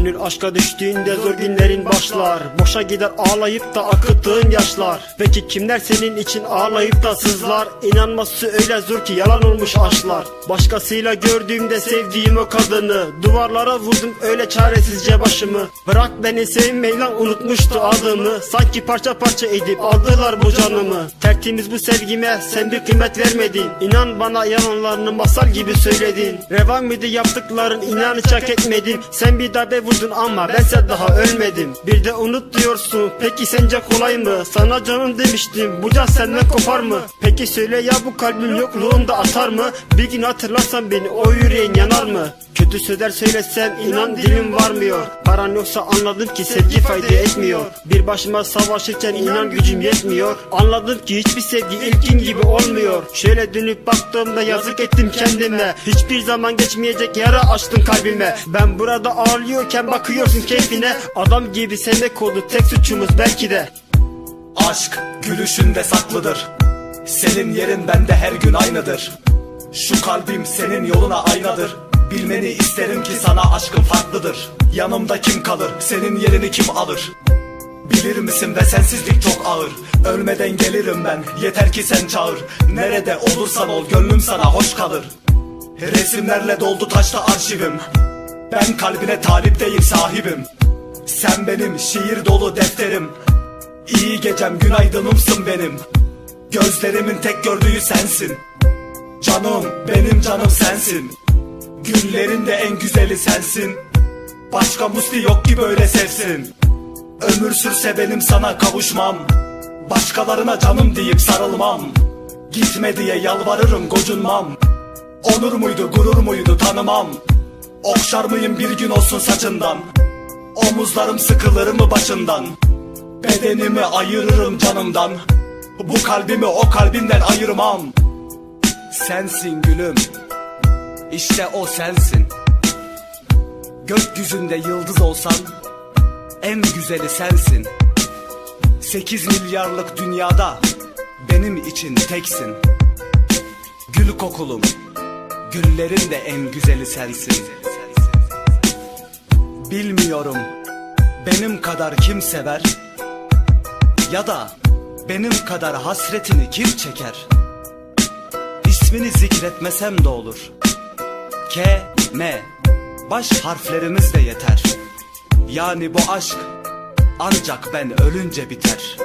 Gönül aşka düştüğünde zor günlerin başlar. Boşa gider ağlayıp da akıttığın yaşlar. Peki kimler senin için ağlayıp da sızlar? İnanması öyle zor ki yalan olmuş aşklar. Başkasıyla gördüğümde sevdiğim o kadını Duvarlara vurdum öyle çaresizce başımı. Bırak beni sevmeyi lan unutmuştu adımı. Sanki parça parça edip aldılar bu canımı. Tertemiz bu sevgime sen bir kıymet vermedin. İnan bana yalanlarını masal gibi söyledin. Revan mıydı yaptıkların inan hiç hak etmedim Sen bir darbe vurdun ama bense daha ölmedim. Bir de unut diyorsun. Peki sence kolay mı? Sana canım demiştim. Bu can senden kopar mı? Peki söyle ya bu kalbin yokluğunda atar mı? Bir gün hatırlarsan beni o yüreğin yanar mı? Kötü sözler söylesem inan dilim varmıyor. Paran yoksa anladım ki sevgi fayda etmiyor. Bir başıma savaşırken inan gücüm yetmiyor. Anladım ki hiçbir sevgi ilkin gibi olmuyor. Şöyle dönüp baktığımda yazık ettim kendime. Hiçbir zaman geçmeyecek yara açtın kalbime. Ben burada ağlıyorken bakıyorsun keyfine. Adam gibi sevmek oldu tek suçumuz belki de. Aşk gülüşünde saklıdır. Senin yerin bende her gün aynıdır. Şu kalbim senin yoluna aynadır. Bilmeni isterim ki sana aşkım farklıdır. Yanımda kim kalır? Senin yerini kim alır? Bilir misin ve sensizlik çok ağır. Ölmeden gelirim ben. Yeter ki sen çağır. Nerede olursan ol gönlüm sana hoş kalır. Resimlerle doldu taşta arşivim Ben kalbine talip değil sahibim. Sen benim şiir dolu defterim. İyi gecem günaydınımsın benim. Gözlerimin tek gördüğü sensin. Canım benim canım sensin. Günlerin de en güzeli sensin. Başka musli yok ki böyle sevsin. Ömür sürse benim sana kavuşmam. Başkalarına canım deyip sarılmam. Gitme diye yalvarırım gocunmam. Onur muydu gurur muydu tanımam Okşar mıyım bir gün olsun saçından? Omuzlarım sıkılır mı başından? Bedenimi ayırırım canımdan. Bu kalbimi o kalbinden ayırmam. Sensin gülüm. İşte o sensin. Gökyüzünde yıldız olsan En güzeli sensin. Sekiz milyarlık dünyada Benim için teksin. Gül kokulum Güllerin de en güzeli sensin Bilmiyorum benim kadar kim sever ya da benim kadar hasretini kim çeker? İsmini zikretmesem de olur. K, M, baş harflerimiz de yeter. Yani bu aşk ancak ben ölünce biter.